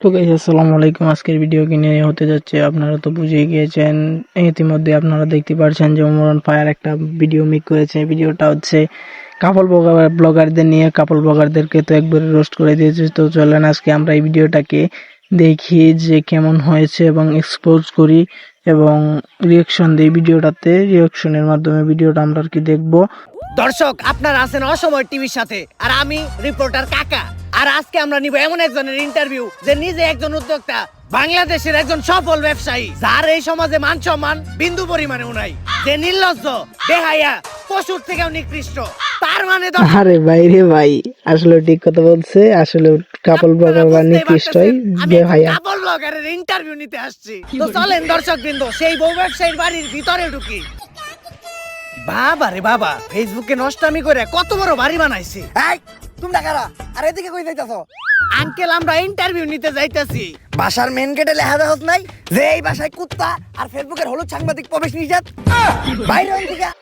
তো গাইস আসসালামু আলাইকুম। আজকের ভিডিও কিনে হতে যাচ্ছে, আপনারা তো বুঝে গিয়েছেন, ইতিমধ্যে আপনারা দেখতে পাচ্ছেন যে ওমরান ফায়ার একটা ভিডিও মেক করেছে। ভিডিওটা হচ্ছে কাপল ব্লগারদের নিয়ে কাপল ব্লগারদেরকে তো একবারে রোস্ট করে দিয়েছে। তো চলেন আজকে আমরা এই ভিডিওটাকে দেখি যে কেমন হয়েছে এবং এক্সপোজ করি এবং রিয়াকশন দিই। ভিডিওটাতে রিয়াকশনের মাধ্যমে ভিডিওটা আমরা আর কি দেখব। দর্শক আপনারা আছেন অসময় টিভির সাথে আর আমি রিপোর্টার কাকা। আর আজকে আমরা নিব এমন একজনের ইন্টারভিউ যে নিজে একজন উদ্যোক্তা বাংলাদেশের একজন সফল ব্যবসায়ী যার এই সমাজে মান সম্মান বিন্দু পরিমাণেও নাই। যে নির্লজ্জ বেহাইয়া পশুর থেকেও নিকৃষ্ট তার মানে আরে ভাই রে ভাই আসলে ঠিক কথা বলছে আসলে কাপল ব্লগার বা নিকৃষ্টই পারতেছেন, আমি যে একজন ভাইয়া কাপল ব্লগারের ইন্টারভিউ নিতে আসছি। তো চলেন দর্শক বৃন্দ সেই বউ ব্যবসায়ীর বাড়ির ভিতরে ঢুকি। বাবা রে বাবা ফেসবুকে নষ্টামি করে কত বড় বাড়ি বানাইছে। এই, তোমরা কারা? আর এদিকে কই যাইতাছ? আঙ্কেল আমরা ইন্টারভিউ নিতে যাইতাছি। বাসার মেন গেটে লেখা দেখত নাই? যে এই বাসায় কুত্তা আর ফেসবুকের হলুদ সাংবাদিক প্রবেশ নিষেধ। বাইরে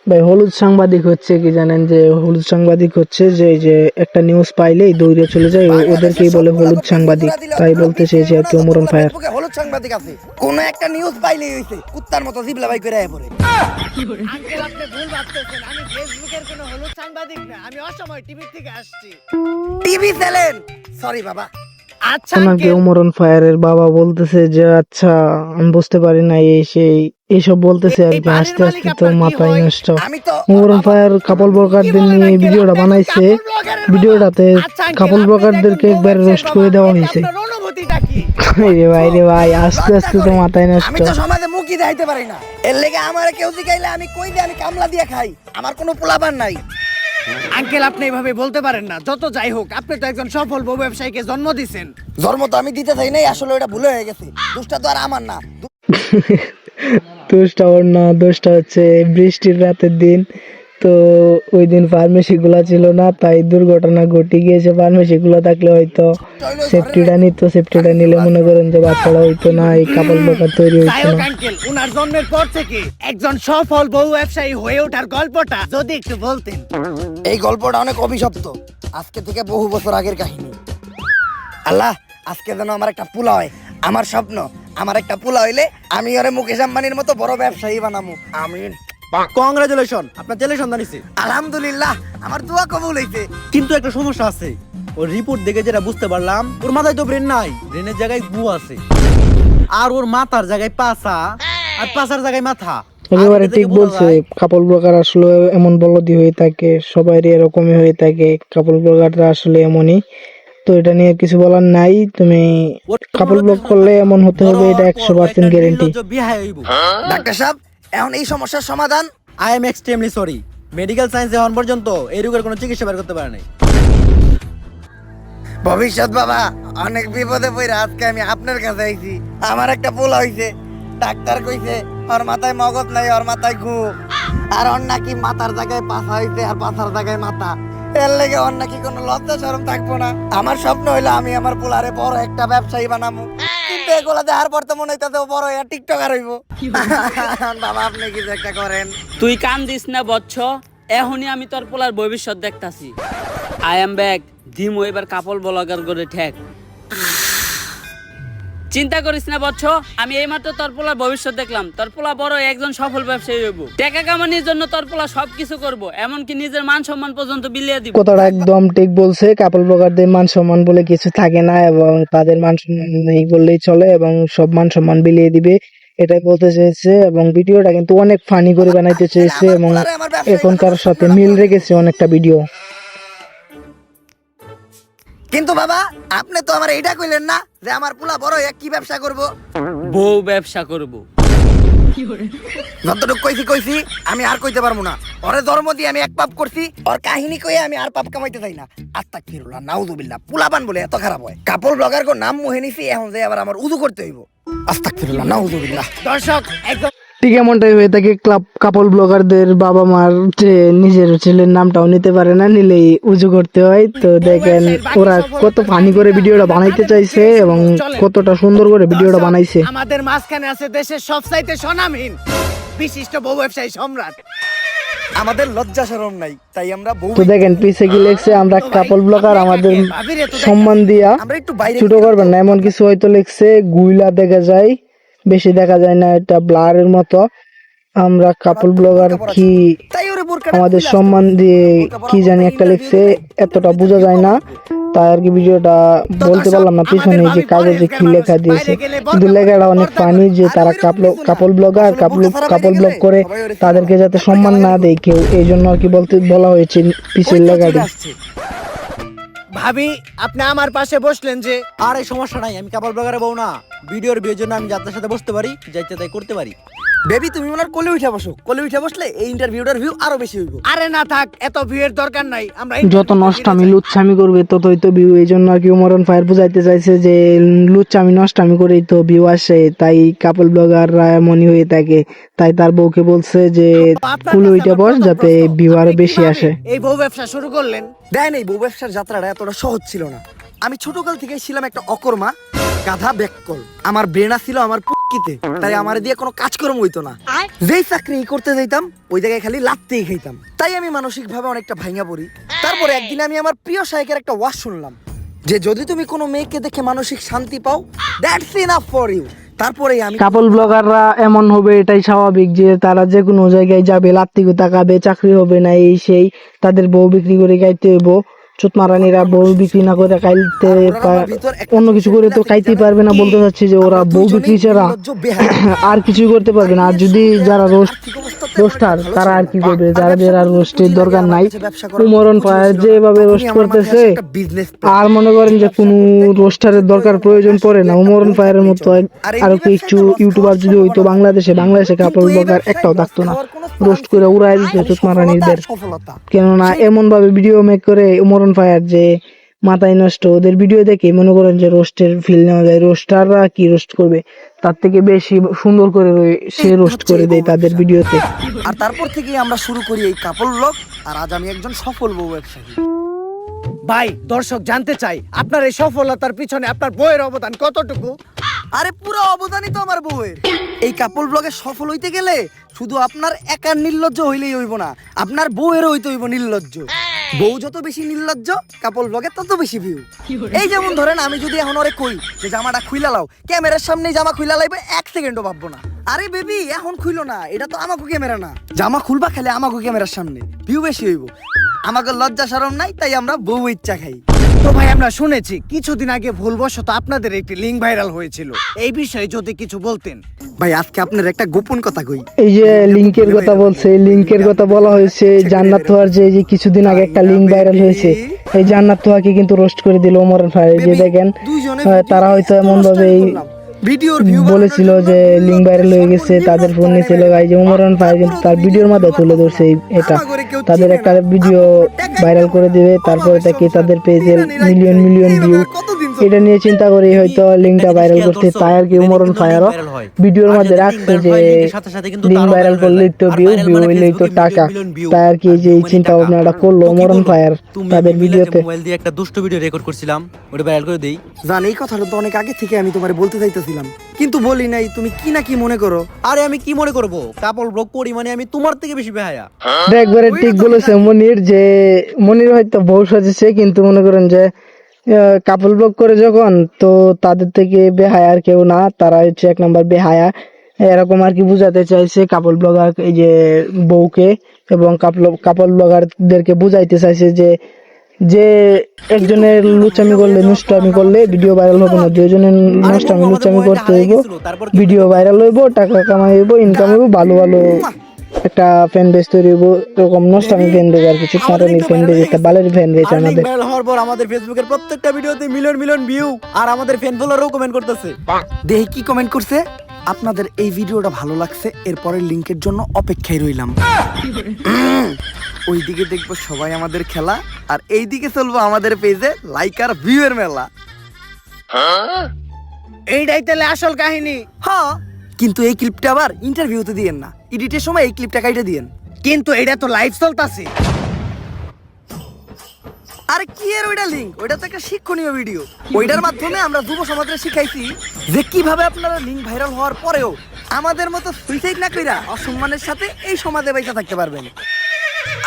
ভাই হলুদ সাংবাদিক হচ্ছে কি জানেন যে হলুদ সাংবাদিক হচ্ছে যে যে একটা নিউজ পাইলেই দৌড়ে চলে যায় ওদেরকেই বলে হলুদ সাংবাদিক। তাই বলতে চেয়েছে আর কি ওমরন ফায়ার হলুদ সাংবাদিক আছে। কোন একটা নিউজ পাইলেই হইছে। কুত্তার মতো জিবলা বাই করে আয় পড়ে। আঙ্কেল আপনি ভুল ভাবতেছেন। আমি ফেসবুকের কোনো হলুদ সাংবাদিক না। আমি অসময় টিভি থেকে আসছি। TV channel. সরি বাবা। আচ্ছা ওনাকে ওমরন ফায়ারের বাবা বলতেছে যে আচ্ছা আমি বুঝতে পারি না এই সেই এইসব বলতেছে আর কি আস্তে আস্তে তো মাথায় নষ্ট। ওমরন ফায়ার কাপল বলেন নিয়ে ভিডিওটা বানাইছে। ভিডিওটাতে কাপল আপনি ব্লগারদেরকে একবার রোস্ট করে দেওয়া হয়েছে। আপনার রে ভাই রে ভাই আস্তে আস্তে তো মাথায় নষ্ট। আমি তো সমাজে মুখই দেখাইতে পারি না। এর লেগে আমার কেউ জিগাইলে আমি কই আমি কামলা দিয়ে খাই? আমার কোনো পোলাপান নাই। আঙ্কেল আপনি এভাবে বলতে পারেন না। যত যাই হোক আপনি তো একজন সফল বউ ব্যবসায়ীকে জন্ম দিছেন। জন্ম তো আমি দিতে চাই নাই আসলে ওটা ভুলে হয়ে গেছে। দোষটা তো আর আমার না। দোষটা ওর না দোষটা হচ্ছে বৃষ্টির রাতের দিন। তো ওই দিন ফার্মেসি গুলা ছিল না তাই দুর্ঘটনা ঘটে গিয়েছে। ফার্মেসি গুলো থাকলে হয়তো সেফটিটা নিত সেফটিটা নিলে মনে করেন যে বাচ্চারা হইতো না এই কাপড় বাকার তৈরি হইতো না। উনার জন্মের পর থেকে একজন সফল বউ ব্যবসায়ী হয়ে ওঠার গল্পটা যদি একটু বলতেন। এই গল্পটা অনেক অভিশপ্ত। আজকে থেকে বহু বছর আগের কাহিনী। আল্লাহ আজকে যেন আমার একটা পোলা হয় আমার স্বপ্ন আমার একটা পোলা হইলে আমি ওরে মুকেশ আম্বানির মতো বড় ব্যবসায়ী বানামু। আমিন। কংগ্রাচুলেশন আপনার জেলে সন্ধান হয়েছে আলহামদুলিল্লাহ আমার দোয়া কবুল হইছে। কিন্তু একটা সমস্যা আছে। ওর রিপোর্ট দেখে যেটা বুঝতে পারলাম ওর মাথায় তো ব্রেন নাই। ব্রেনের জায়গায় গু আছে। আর ওর মাথার জায়গায় পাছা। আর পাছার জায়গায় মাথা। একেবারে ঠিক বলছে যায়, ব্লগার আসলে এমন বলদি হয়ে থাকে সবাই এরকমই হয়ে থাকে কাপড় ব্লগাররা আসলে এমনই। তো এটা নিয়ে কিছু বলার নাই তুমি ব্লগ করলে এমন হতে হবে এটা একশো পার্সেন্ট গ্যারেন্টি ডাক্তার সাহেব এখন এই সমস্যার সমাধান? I am extremely sorry medical সায়েন্সে হন পর্যন্ত এই রোগের কোনো চিকিৎসা বের করতে পারে নাই ভবিষ্যৎ বাবা অনেক বিপদে পড়ে আজকে আমি আপনার কাছে আইছি। আমার একটা পোলা হইছে। ডাক্তার কইছে ওর মাথায় মগজ নাই ওর মাথায় ঘু। আর ওর নাকি মাথার জায়গায় পাছা হইছে আর পাছার জায়গায় মাথা। এর লেগে ওর নাকি কোনো লজ্জা শরম থাকব না। আমার স্বপ্ন হইল আমি আমার পোলারে বড় একটা ব্যবসায়ী বানাবো। এগুলা দেখার পর তো মনে হইতাছে বড় হইয়া টিকটকার হইব। বাবা আপনি কিছু একটা করেন। তুই কান দিস না বচ্চ এখনই আমি তোর পোলার ভবিষ্যৎ দেখতাছি। I am back. ধিম এবার কাপল ব্লগার করে ঠেক। চিন্তা করিস না বচ্চ আমি এইমাত্র তোর পোলার ভবিষ্যৎ দেখলাম। তোর পোলা বড় একজন সফল ব্যবসায়ী হইব। টাকা কামানির জন্য তোর পোলা সবকিছু করব এমনকি নিজের মান সম্মান পর্যন্ত বিলিয়ে দিব। কথাটা একদম ঠিক বলছে। কাপড় ব্লগারদের মান সম্মান বলে কিছু থাকে না এবং তাদের মান সম্মান নেই বললেই চলে এবং সব মান সম্মান বিলিয়ে দিবে। এটাই বলতে চেয়েছে এবং ভিডিওটা কিন্তু অনেক ফানি করে বানাইতে চেয়েছে এবং এখনকার সাথে মিল রেখেছে অনেকটা ভিডিও কিন্তু বাবা আপনি তো আমার এইটা কইলেন না যে আমার পোলা বড় হইয়া কি ব্যবসা করব? বউ ব্যবসা করব। যতটুকু কইছি কইছি আমি আর কইতে পারব না। ওরে ধর্ম দিয়ে আমি এক পাপ করছি ওর কাহিনী কইয়ে আমি আর পাপ কামাইতে চাই না। আত্মা কিরুল্লাহ নাউজুবিল্লাহ পুলাবান বলে এত খারাপ হয়। কাপড় ব্লগার কো নাম মুহে নিছি এখন যে আবার আমার উদু করতে হইব। আস্তাক ফিরুল্লাহ নাউজুবিল্লাহ। দর্শক একজন ঠিক এমনটাই হয়ে থাকে ক্লাব কাপড় ব্লগারদের বাবা মার যে নিজের ছেলের নামটাও নিতে পারে না নিলেই উজু করতে হয়। তো দেখেন ওরা কত ফানি করে ভিডিওটা বানাইতে চাইছে এবং কতটা সুন্দর করে ভিডিওটা বানাইছে। আমাদের মাঝখানে আছে দেশের সবচাইতে স্বনামহীন বিশিষ্ট বউ ব্যবসায়ী সম্রাট। আমাদের লজ্জা শরম নাই তাই আমরা বউ তো দেখেন পিছে কি লেখছে আমরা কাপল ব্লগার আমাদের সম্মান দিয়া। আমরা একটু বাইরে ছোট করবেন না এমন কিছু হয়তো লেখছে গুইলা দেখা যায়। বেশি দেখা যায় না, এটা ব্লারের মতো। আমরা কাপল ব্লগার কি আমাদের সম্মান দিয়ে কি জানি একটা লিখছে, এতটা বোঝা যায় না। তাই আর কি ভিডিওটা বলতে পারলাম না পিছনে যে কাগজে কি লেখা দিয়েছে। কিন্তু লেখাটা অনেক ফানি যে তারা couple blogger couple couple blog করে তাদেরকে যাতে সম্মান না দেয় কেউ, এই জন্য আর কি বলতে, বলা হয়েছে পিছের লেখাটি। ভাবি, আপনি আমার পাশে বসলেন যে আর এই সমস্যা নাই, আমি কাপড় ব্লগারে বউ না। ভিডিওর বিয়ের জন্য আমি যাত্রার সাথে বসতে পারি, যাইতে তাই করতে পারি। বেবি তুমি ওনার কোলে উঠে বসো। কোলে উঠে বসলে এই ইন্টারভিউটার ভিউ আরও বেশি হইব। আরে না থাক এত ভিড়ের দরকার নাই। আমরা যত নষ্টামি লুচ্ছামি করবে ততই তো ভিউ এই জন্য আর কি উমরন ফায়ার বুঝাইতে চাইছে যে লুচ্ছামি নষ্টামি করেই তো ভিউ আসে। তাই কাপল ব্লগাররা এমনই হয়ে থাকে। তাই তার বউকে বলছে যে কুলো কাছে বস যাতে ভিউ আরও বেশি আসে। এই বউ ব্যবসা শুরু করলেন? দেয় নেই বউ ব্যবসার যাত্রাটা এতটা সহজ ছিল না। আমি ছোটকাল থেকে ছিলাম একটা অকর্মা গাধা ব্যাককল আমার ব্রেনা ছিল আমার পুকিতে তাই আমার দিয়ে কোনো কাজকর্ম হইতো না। যেই চাকরি করতে যাইতাম ওই জায়গায় খালি লাত্তেই খাইতাম। তাই আমি মানসিক ভাবে অনেকটা ভাঙা পড়ি। তারপরে একদিন আমি আমার প্রিয় শায়কের একটা ওয়াজ শুনলাম যে যদি তুমি কোনো মেয়েকে দেখে মানসিক শান্তি পাও দ্যাটস ইনাফ ফর ইউ তারপরে আমি কাপল ব্লগাররা এমন হবে এটাই স্বাভাবিক যে তারা যে কোনো জায়গায় যাবে লাত্তিকে তাকাবে চাকরি হবে না এই সেই তাদের বউ বিক্রি করে খাইতে হইব। চুতমারানিরা বউ বিক্রি না করে খাইতে অন্য কিছু করে তো খাইতে পারবে না বলতে চাচ্ছি যে ওরা বউ বিক্রি ছাড়া। আর কিছু করতে পারবে না। আর যদি যারা রোস্ট রোস্টার তারা আর কি করবে? যাদের আর রোস্টের দরকার নাই উমরন পায় যেভাবে রোস্ট করতেছে আর মনে করেন যে কোনো রোস্টারের দরকার প্রয়োজন পড়ে না। উমরন ফায়ারের মতো আরও কিছু ইউটিউবার যদি হইতো বাংলাদেশে বাংলাদেশে কাপড় ব্লগার একটাও থাকতো না। রোস্ট করে উড়াই দিত চুতমারানিদের সফলতা কেননা এমন ভাবে ভিডিও মেক করে উমরন ফায়ার যে মাথায় নষ্ট ওদের ভিডিও দেখে মনে করেন যে রোস্টের ফিল নেওয়া যায়। রোস্টাররা কি রোস্ট করবে? তার থেকে বেশি সুন্দর করে সে রোস্ট করে দেয় তাদের ভিডিওতে আর তারপর থেকেই আমরা শুরু করি এই কাপড় ব্লগ আর আজ আমি একজন সফল বউ ব্যবসায়ী ভাই দর্শক জানতে চাই আপনার এই সফলতার পিছনে আপনার বইয়ের অবদান কতটুকু? আরে পুরো অবদানই তো আমার বউয়ের। এই কাপড় ব্লগে সফল হইতে গেলে শুধু আপনার একার নির্লজ্জ হইলেই হইব না আপনার বউয়েরও হইতে হইব নির্লজ্জ। বউ যত বেশি নির্লজ্জ কাপল ব্লগে তত বেশি ভিউ এই যেমন ধরেন আমি যদি এখন ওরে কই যে জামাটা খুইলা লাও ক্যামেরার সামনে জামা খুইলা লাইবে এক সেকেন্ডও ভাববো না। আরে বেবি এখন খুইলো না এটা তো আমাকে ক্যামেরা না। জামা খুলবা খেলে আমাকে ক্যামেরার সামনে ভিউ বেশি হইব। আমাকে লজ্জা সরম নাই তাই আমরা বউ ইচ্ছা খাই। তো ভাই আমরা শুনেছি কিছুদিন আগে ভুলবশত আপনাদের একটি লিঙ্ক ভাইরাল হয়েছিল। এই বিষয়ে যদি কিছু বলতেন। ভাই আজকে আপনার একটা গোপন কথা কই? এই যে লিংকের কথা বলছে লিঙ্কের লিংকের কথা বলা হয়েছে জান্নাত তোয়ার যে যে কিছুদিন আগে একটা লিংক ভাইরাল হয়েছে এই জান্নাত তোয়াকে কিন্তু রোস্ট করে দিল ওমর ভাই। যে দেখেন তারা হয়তো এমন ভাবে বলেছিল যে লিঙ্ক ভাইরাল হয়ে গেছে তাদের ফোন নিয়ে চলে গাই যে উমরান ফাই কিন্তু তার ভিডিওর মাধ্যমে তুলে ধরছে এটা। তাদের একটা ভিডিও ভাইরাল করে দেবে তারপরে তাকে তাদের পেজে মিলিয়ন মিলিয়ন ভিউ এটা নিয়ে চিন্তা করে হয়তো লিঙ্কটা ভাইরাল করতে তাই আর কি উমরন ফায়ারও ভিডিওর মধ্যে রাখছে যে লিঙ্ক ভাইরাল করলেই তো ভিউ ভিউ হইলেই তো টাকা। তাই আর কি যে এই চিন্তা ভাবনাটা করল উমরন ফায়ার তাদের ভিডিওতে। মোবাইল দিয়ে একটা দুষ্ট ভিডিও রেকর্ড করছিলাম ওটা ভাইরাল করে দেই। জান এই কথাটা তো অনেক আগে থেকে আমি তোমারে বলতে চাইতেছিলাম। কিন্তু বলি নাই তুমি কি না কি মনে করো? আরে আমি কি মনে করব? কাপড় ব্লগ করি মানে আমি তোমার থেকে বেশি বেহায়া। একবারে ঠিক বলেছে মনির যে মনির হয়তো বউ সাজেছে কিন্তু মনে করেন যে কাপল ব্লগ করে যখন, তো তাদের থেকে বেহায়া আর কেউ না, তারা হচ্ছে এক নম্বর বেহায়া। এরকম আর কি বুঝাতে চাইছে কাপল ব্লগার এই যে বউকে, এবং কাপল কাপল ব্লগারদেরকে বুঝাইতে চাইছে যে যে একজনের লুচামি করলে নষ্টামি করলে ভিডিও ভাইরাল হবে না দুজনের নষ্টামি লুচামি করতে হইব ভিডিও ভাইরাল হইব, টাকা কামাই হইব ইনকাম হইব, ভালো ভালো একটা ফ্যান বেস তৈরি হইব এরকম নষ্টামি ফ্যান দেবে আর কিছু কারণে ফ্যান দেবে একটা বালের ফ্যান লিঙ্ক আমাদের। ভাইরাল হওয়ার পর আমাদের ফেসবুকের প্রত্যেকটা ভিডিওতে মিলিয়ন মিলিয়ন ভিউ আর আমাদের ফ্যান ফলোয়ারও কমেন্ট করতেছে। দেখি কি কমেন্ট করছে? আপনাদের এই ভিডিওটা ভালো লাগছে এরপরের লিংকের জন্য অপেক্ষায় রইলাম। উম, ওইদিকে দেখব সবাই আমাদের খেলা আর এইদিকে চলবো আমাদের পেজে লাইক আর ভিউ এর মেলা এইটাই তাহলে আসল কাহিনী। হ্যাঁ কিন্তু এই ক্লিপটা আবার ইন্টারভিউতে দিয়েন না। এডিটের সময় এই ক্লিপটা কাইটে দিয়েন। কিন্তু এটা তো লাইভ চলতাছে আরে কি এর ওইটা লিঙ্ক ওইটা তো একটা শিক্ষণীয় ভিডিও ওইটার মাধ্যমে আমরা যুব সমাজকে শিখাইছি যে কীভাবে আপনারা লিঙ্ক ভাইরাল হওয়ার পরেও আমাদের মতো সুইসাইড না কইরা অসম্মানের সাথে এই সমাজে বাইসা থাকতে পারবেন।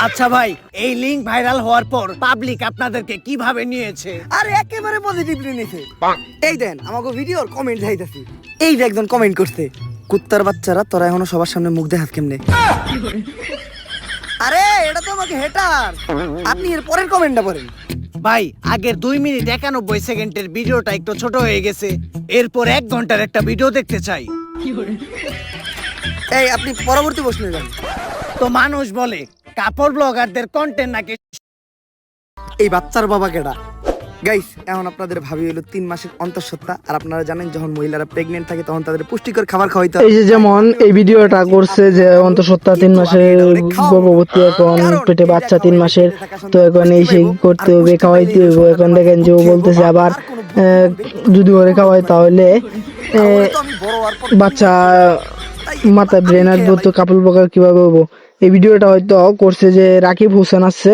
আচ্ছা ভাই এই লিংক ভাইরাল হওয়ার পর পাবলিক আপনাদেরকে কীভাবে নিয়েছে? আরে একেবারে পজিটিভলি নিছে এই দেন আমাকে ভিডিওর কমেন্ট দেখাইতাছি এই যে একজন কমেন্ট করছে কুত্তার বাচ্চারা তোরা এখনও সবার সামনে মুখ দেখাস কেমনে? আরে এটা তো আমাকে হেটার আপনি এর পরের কমেন্টটা পড়েন। ভাই আগের দুই মিনিট একানব্বই সেকেন্ডের ভিডিওটা একটু ছোট হয়ে গেছে। এরপর এক ঘণ্টার একটা ভিডিও দেখতে চাই। এই আপনি পরবর্তী প্রশ্নে যান। তো মানুষ বলে কাপড় ব্লগারদের কন্টেন্ট নাকি? এই বাচ্চার বাবা কেডা? গাইস এখন আপনাদের ভাবি হলো তিন মাসের অন্তঃসত্ত্বা আর আপনারা জানেন যখন মহিলারা প্রেগনেন্ট থাকে তখন তাদের পুষ্টিকর খাবার খাওয়াইতে হয়। এই যে যেমন এই ভিডিওটা করছে যে অন্তঃসত্ত্বা তিন মাসের গর্ভবতী এখন পেটে বাচ্চা তিন মাসের তো এখন এই সেই করতে হবে খাওয়াইতে হবে। এখন দেখেন যে ও বলতেছে আবার আহ, যদি ওরে খাওয়াই তাহলে বাচ্চা মাথায় ব্রেন আসব তো কাপল বকার কীভাবে হব? এই ভিডিওটা হয়তো করছে যে রাকিব হোসেন আছে।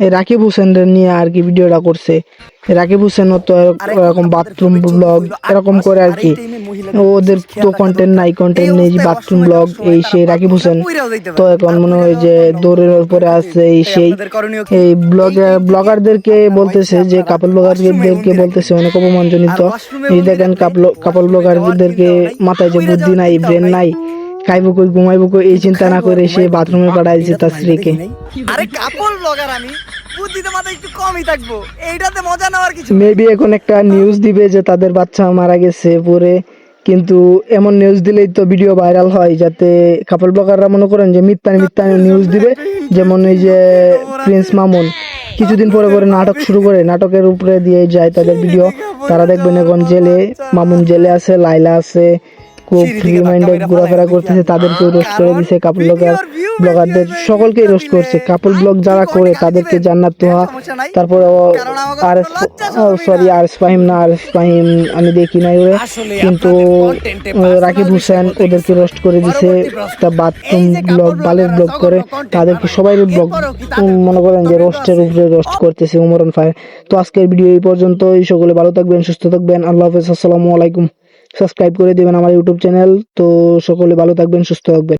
এই রাকিব হোসেন নিয়ে আর কি ভিডিওটা করছে। রাকিব হোসেন তো এরকম বাথরুম ব্লগ এরকম করে আর কি। ওদের তো কন্টেন্ট নাই কন্টেন্ট নেই বাথরুম ব্লগ এই সেই রাকিব হোসেন। তো এখন মনে হয় যে দৌড়ের উপরে আছে এই সেই? এই ব্লগার ব্লগারদেরকে বলতেছে যে কাপল ব্লগারদেরকে বলতেছে অনেক অপমানজনিত। এই দেখেন কাপল কাপল ব্লগারদেরকে মাথায় যে বুদ্ধি নাই ব্রেন নাই। খাইবো কই ঘুমাইবো কই এই চিন্তা না করে সে বাথরুমে পাঠাইছে তার স্ত্রীকে। আরে কাপড় ব্লগার আমি বুদ্ধিতে মাথা একটু কমই থাকব। এইটাতে মজা নেওয়ার কিছু মেবি এখন একটা নিউজ দিবে যে তাদের বাচ্চা মারা গেছে পরে কিন্তু এমন নিউজ দিলেই তো ভিডিও ভাইরাল হয় যাতে কাপল ব্লগাররা মনে করেন যে মিথ্যা মিথ্যা নিউজ দিবে। যেমন এই যে প্রিন্স মামুন কিছুদিন পরে পরে নাটক শুরু করে নাটকের উপরে দিয়ে যায় তাদের ভিডিও তারা দেখবেন এখন জেলে মামুন জেলে আছে লাইলা আছে। খুব ফ্রি মাইন্ডে ঘোরাফেরা করতেছে তাদেরকে রোস্ট করে দিছে কাপল ব্লগার ব্লগারদের সকলকেই রোস্ট করছে। কাপল ব্লগ যারা করে তাদেরকে জান্নাত তোহা। তারপরে আর সরি আর এস ফাহিম না আর এস ফাহিম আমি দেখি নাই ওরে। কিন্তু রাকিব হোসেন ওদেরকে রোস্ট করে দিছে। বাথরুম ব্লগ বালের ব্লগ করে। তাদেরকে সবাই ব্লগ মনে করেন যে রোস্টের উপরে রোস্ট করতেছে উমরন ফায়ার। তো আজকের ভিডিও এই পর্যন্তই। সকলে ভালো থাকবেন সুস্থ থাকবেন। আল্লাহ হাফেজ। আসসালামু আলাইকুম। সাবস্ক্রাইব করে দিবেন আমার ইউটিউব চ্যানেল। তো সকলে ভালো থাকবেন সুস্থ থাকবেন।